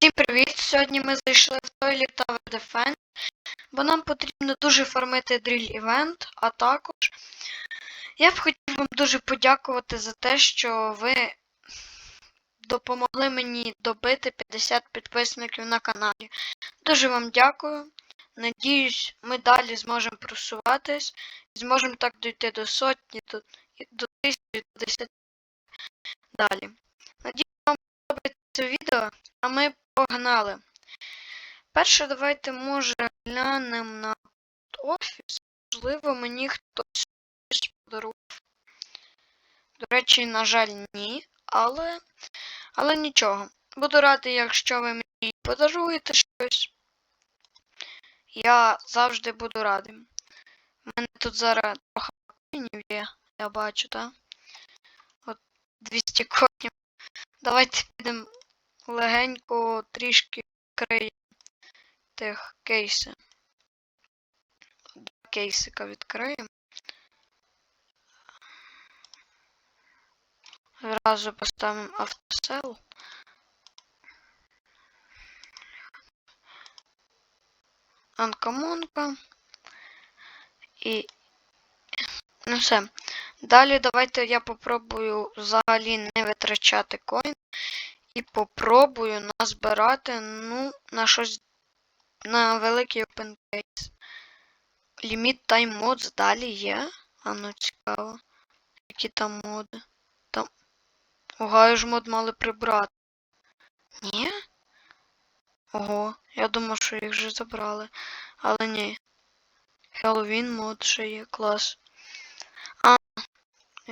Всім привіт! Сьогодні ми зайшли в Toilet Tower Defense, бо нам потрібно дуже фармити дріль івент, а також я б хотів вам дуже подякувати за те, що ви допомогли мені добити 50 підписників на каналі. Дуже вам дякую. Надіюсь, ми далі зможемо просуватись і зможемо так дійти до сотні, до, до тисячі, до десяти далі. Надіюсь, вам подобається це відео. А ми погнали. Перше, давайте, може, глянемо на офіс. Можливо, мені хтось подарував. До речі, на жаль, ні. Але. Але нічого. Буду радий, якщо ви мені подаруєте щось. Я завжди буду радий. У мене тут зараз трохи коїнів є, я бачу, так? От 200 коїнів. Давайте підемо легенько трішки відкриємо тих кейси. Два кейсика відкриємо. Зразу поставимо автосел. Анкамонка. І. Ну все. Далі давайте я попробую взагалі не витрачати коін. І попробую назбирати, ну, на щось на великий open case. Ліміт time mods далі є. А ну цікаво. Які там моди? Там. Ого, ж мод мали прибрати. Ні? Ого, я думав, що їх вже забрали. Але ні. Halloween мод ще є, клас. А,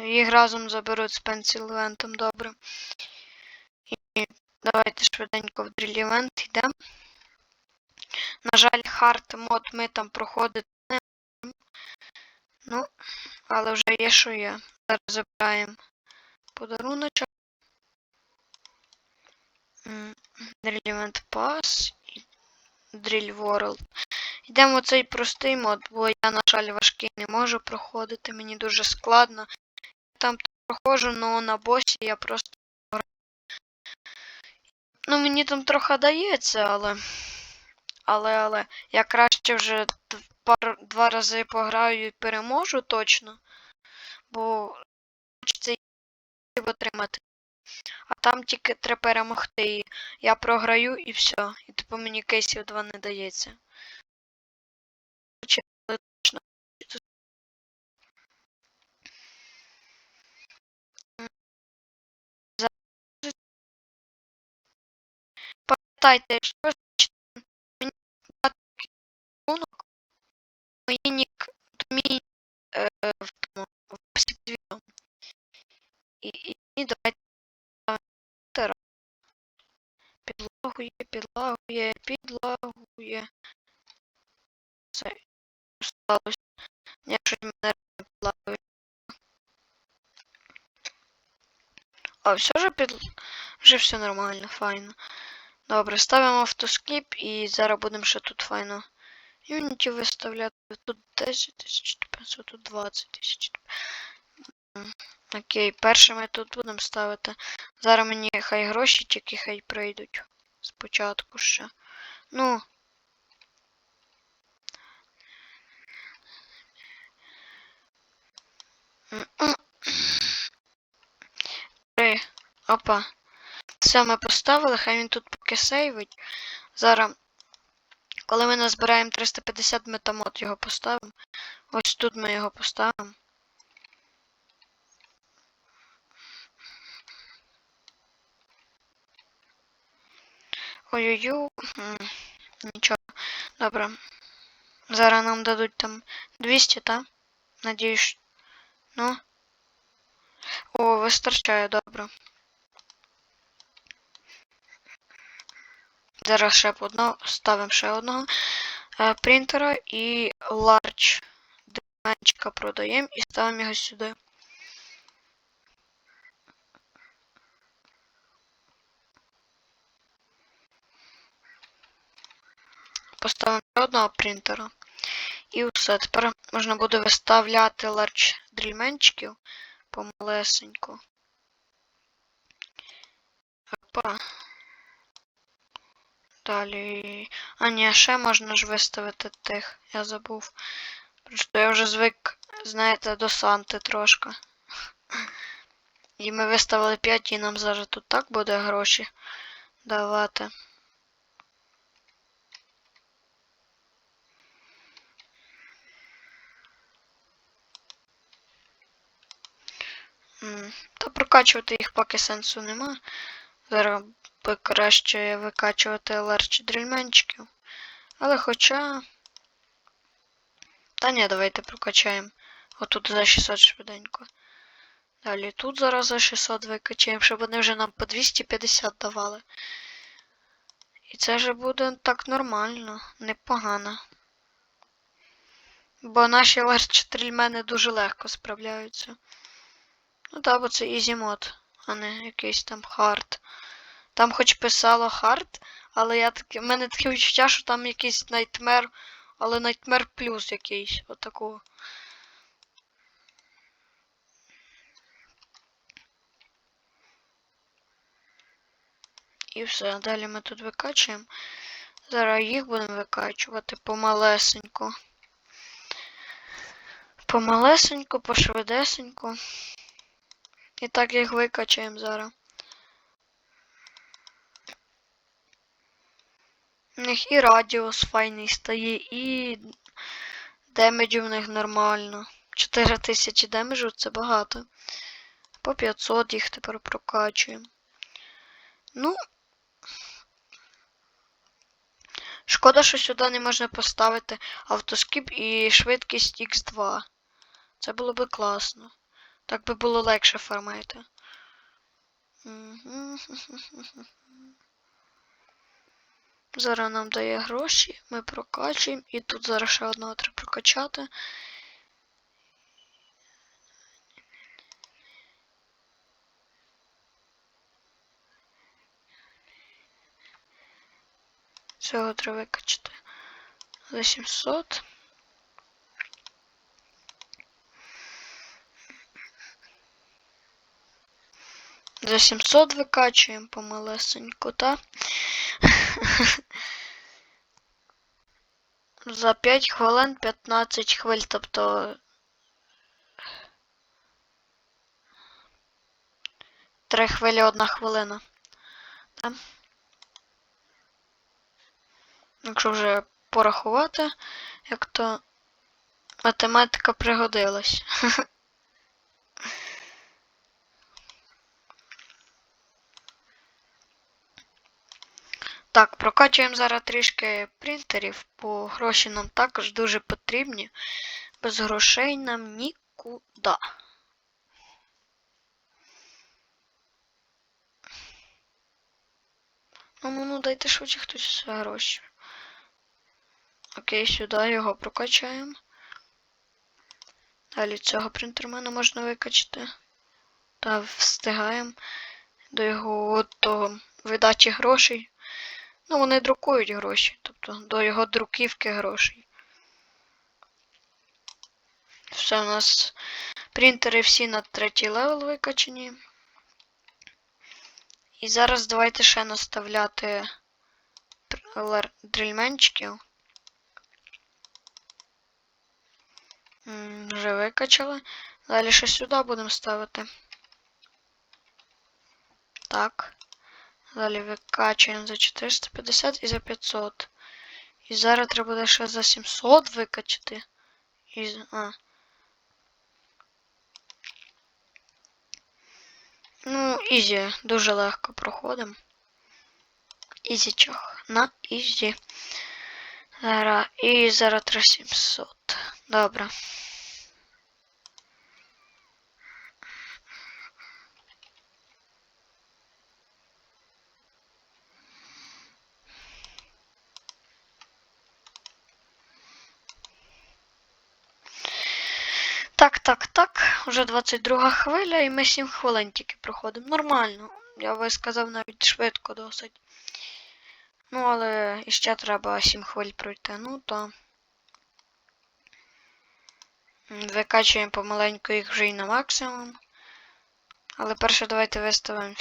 їх разом заберуть з Event, добре. Давайте швиденько в Drill Event йдемо. На жаль, хард мод ми там проходити не можемо. Ну, але вже є, що є. Зараз забираємо подаруночок. Event Pass і Drill World. Йдемо цей простий мод, бо я, на жаль, важкий не можу проходити. Мені дуже складно. Я Там проходжу, але на босі я просто. Ну, мені там трохи дається, але. Але, але я краще вже пар, два рази пограю і переможу точно. Бо хочеться отримати. А там тільки треба перемогти. І я програю і все. І типу мені кейсів 2 не дається. Пам'ятайте, якщо ви хочете мені рахунок, мої нік, то мій е, в тому в описі під відео. І, і, і давайте підлагує, підлагує, підлагує. Це сталося. Якщо мене не підлагує. А, все вже під... Вже все нормально, файно. Добре, ставимо автоскіп і зараз будемо ще тут файно. Юніті виставляти. Тут 10 500, тут 20 тисяч. Окей, перше ми тут будемо ставити. Зараз мені хай гроші тільки хай прийдуть. Спочатку ще. Ну. Три. Опа. Все, ми поставили, хай він тут поки сейвить. Зараз, коли ми назбираємо 350 метамод, його поставимо. Ось тут ми його поставимо. Ой-ой-ой. Нічого. Добре. Зараз нам дадуть там 200, так? Надіюсь. Ну. О, вистачає, добре. Зараз ще б одного, ставимо ще одного е, принтера і large дименчика продаємо і ставимо його сюди. Поставимо одного принтера. І все. Тепер можна буде виставляти large дрільменчиків помалесенько. Опа. Далі. А ні, ще можна ж виставити тих. Я забув. Просто я вже звик, знаєте, до Санти трошки. І ми виставили 5, і нам зараз тут так буде гроші давати. Та прокачувати їх поки сенсу нема. Зараз би краще викачувати ЛР чи дрільменчиків. Але хоча. Та ні, давайте прокачаємо. Отут за 600 швиденько. Далі тут зараз за 600 викачаємо, щоб вони вже нам по 250 давали. І це вже буде так нормально, непогано. Бо наші ларч-стрільмени дуже легко справляються. Ну так, бо це ізі мод, а не якийсь там хард. Там хоч писало хард, але я таки. в мене таке відчуття, що там якийсь найтмер, але найтмер плюс якийсь. Отакого. І все, далі ми тут викачуємо. Зараз їх будемо викачувати помалесенько. Помалесенько, пошвидесенько. І так їх викачаємо зараз. Них і радіус файний стає, і демеджу в них нормально. 4000 демеджу це багато. По 500 їх тепер прокачуємо. Ну. Шкода, що сюди не можна поставити автоскіп і швидкість X2. Це було би класно. Так би було легше фармити. Зараз нам дає гроші, ми прокачуємо, і тут зараз ще одного треба прокачати. Цього треба викачати за 700. За 700 викачуємо помалесеньку, та? За 5 хвилин 15 хвиль, тобто. 3 хвилі 1 хвилина. Та? Якщо вже порахувати, як то математика пригодилась. Так, прокачуємо зараз трішки принтерів, бо гроші нам також дуже потрібні. Без грошей нам нікуди. Ну, ну, ну, дайте швидше хтось гроші. Окей, сюди його прокачаємо. Далі цього принтермена можна викачати. Та встигаємо до його до видачі грошей. Ну, вони друкують гроші, тобто до його друківки грошей. Все, у нас принтери всі на третій левел викачені. І зараз давайте ще наставляти. М, Вже викачали. Далі ще сюди будемо ставити. Так. Далі викачуємо за 450 і за 500. І зараз треба буде ще за 700 викачати. І... А. Ну, ізі, дуже легко проходимо. Ізічок. На ізі. Зараз. І зараз 3700. Добре. Так, так. 22 хвиля, і ми 7 хвилин тільки проходимо. Нормально. Я би сказав навіть швидко досить. Ну, але іще треба 7 хвиль пройти. Ну то. Викачуємо помаленьку їх вже і на максимум. Але перше давайте виставимо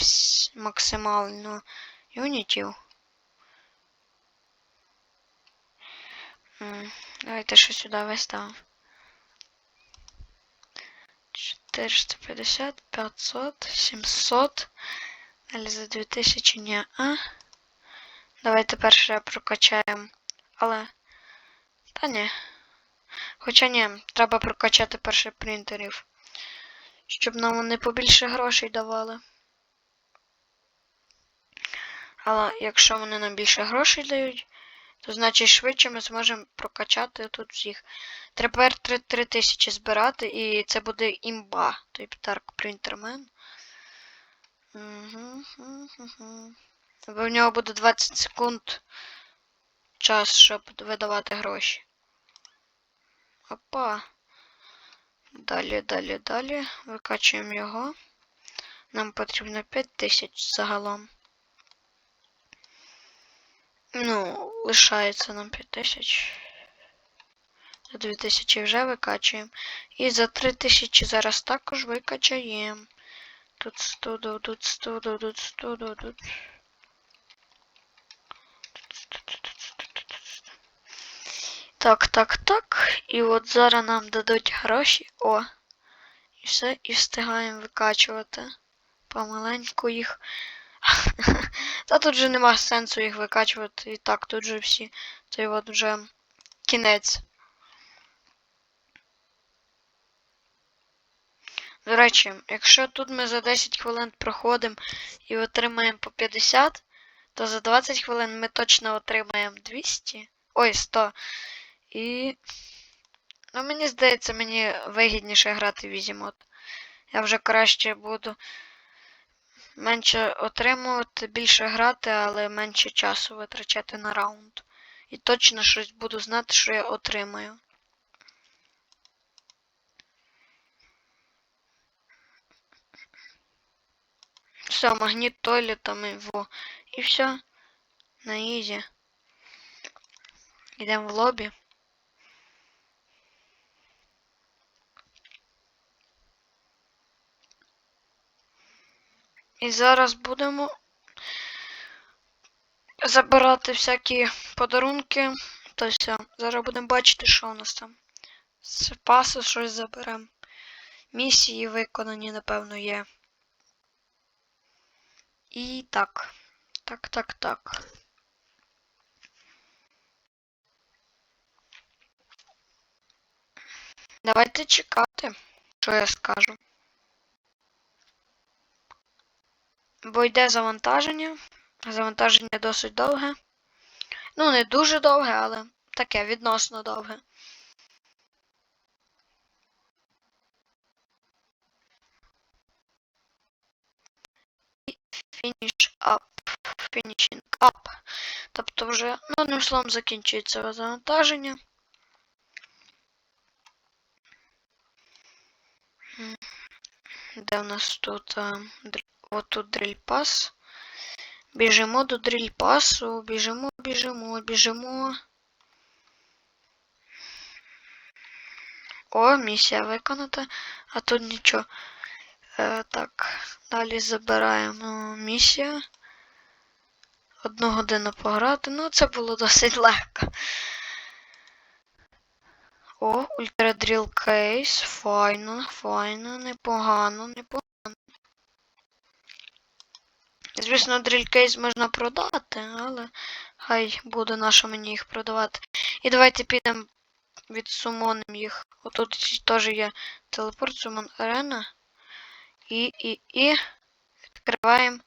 максимально юнітів. Давайте ще сюди виставимо. 450, 500, 700. Далі за 2000 ні. А? Давайте перше прокачаємо. Але. Та ні. Хоча ні, треба прокачати перше принтерів. Щоб нам вони побільше грошей давали. Але якщо вони нам більше грошей дають, то значить швидше ми зможемо прокачати тут всіх. Тепер 3, 3 тисячі збирати, і це буде імба, той Dark Printerman. Угу, угу, в нього буде 20 секунд час, щоб видавати гроші. Опа. Далі, далі, далі. Викачуємо його. Нам потрібно 5000 загалом. Ну, лишається нам 5000. За 2000 вже викачуємо. І за 3000 зараз також викачаємо. Тут 100, тут 100, тут 100, тут. тут. Так, так, так. І от зараз нам дадуть гроші. О. І все, і встигаємо викачувати. Помаленьку їх. Та тут же нема сенсу їх викачувати. І так, тут же всі. Це от вже кінець. До речі, якщо тут ми за 10 хвилин проходимо і отримаємо по 50, то за 20 хвилин ми точно отримаємо 200. Ой, 100. І. Ну, мені здається, мені вигідніше грати в Візімод. Я вже краще буду менше отримувати, більше грати, але менше часу витрачати на раунд. І точно щось буду знати, що я отримаю. Все, магніт тойлетами во. І все. На ізі. Йдемо в лобі. І зараз будемо забирати всякі подарунки. То все. Зараз будемо бачити, що у нас там. З пасу щось заберемо. Місії виконані, напевно, є. І так. Так, так, так. Давайте чекати, що я скажу. Бо йде завантаження. Завантаження досить довге. Ну, не дуже довге, але таке відносно довге. Finish up. Finishing up. Тобто вже, ну, одним словом, закінчується завантаження. Де у нас тут? а, др- От тут дриль пас. Біжимо до дриль пасу. Біжимо, біжимо, біжимо. О, місія виконана. А тут нічого. Е, так, далі забираємо місію. Одну годину пограти. Ну, це було досить легко. О, ультрадріл кейс. Файно, файно, непогано, непогано. Звісно, дріль кейс можна продати, але хай буде нащо мені їх продавати. І давайте підемо відсумонимо їх. Отут теж є телепорт, сумон арена. І, і, і відкриваємо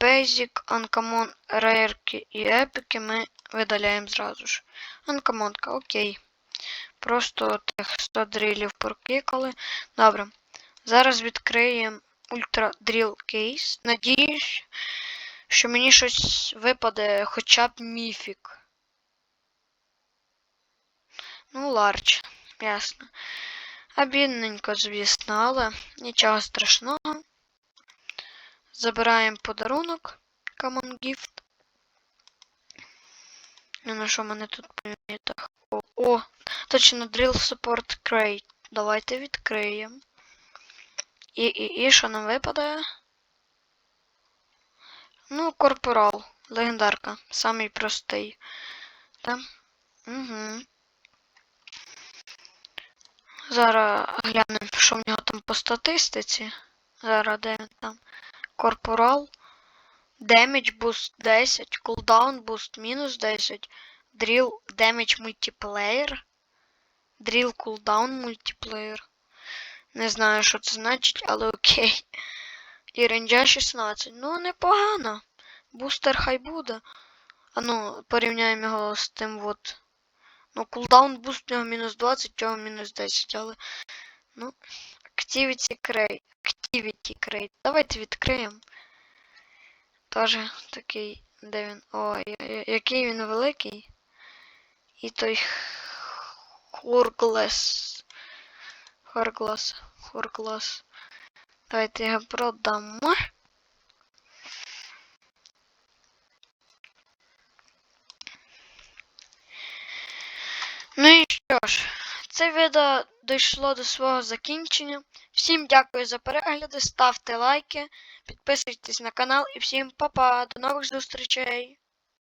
Basic, Uncommon, Rare і епіки ми видаляємо зразу ж. Uncommon, окей. Просто тих 100 дрилів прокикали. Добре. Зараз відкриємо Ultra Drill Case. Надіюсь, що мені щось випаде хоча б міфік. Ну, ларч, ясно. А бідненько, звісно, але нічого страшного. Забираємо подарунок Common Gift. Ну, на що мене тут помітах? О, точно Drill Support Crate. Давайте відкриємо. І, і, і що нам випадає? Ну, корпорал. Легендарка. Самий простий. Та? Угу. Зараз глянемо, що в нього там по статистиці. Зараз де він там. Корпорал. Damage boost 10, cooldown boost мінус 10, drill damage multiplayer, drill cooldown multiplayer. Не знаю, що це значить, але окей. І ренджа 16. Ну, непогано. Бустер хай буде. А ну, порівняємо його з тим от. Ну, кулдаун буст у нього мінус 20, цього мінус 10, але. Ну, Activity Crate. Activity Crate. Давайте відкриємо. Тоже такий, де він. О, який він великий. І той Хорглес. Хорглас. Хорглас. Давайте його продамо. Ну і що ж, це відео дійшло до свого закінчення. Всім дякую за перегляди, ставте лайки, підписуйтесь на канал і всім па-па, до нових зустрічей!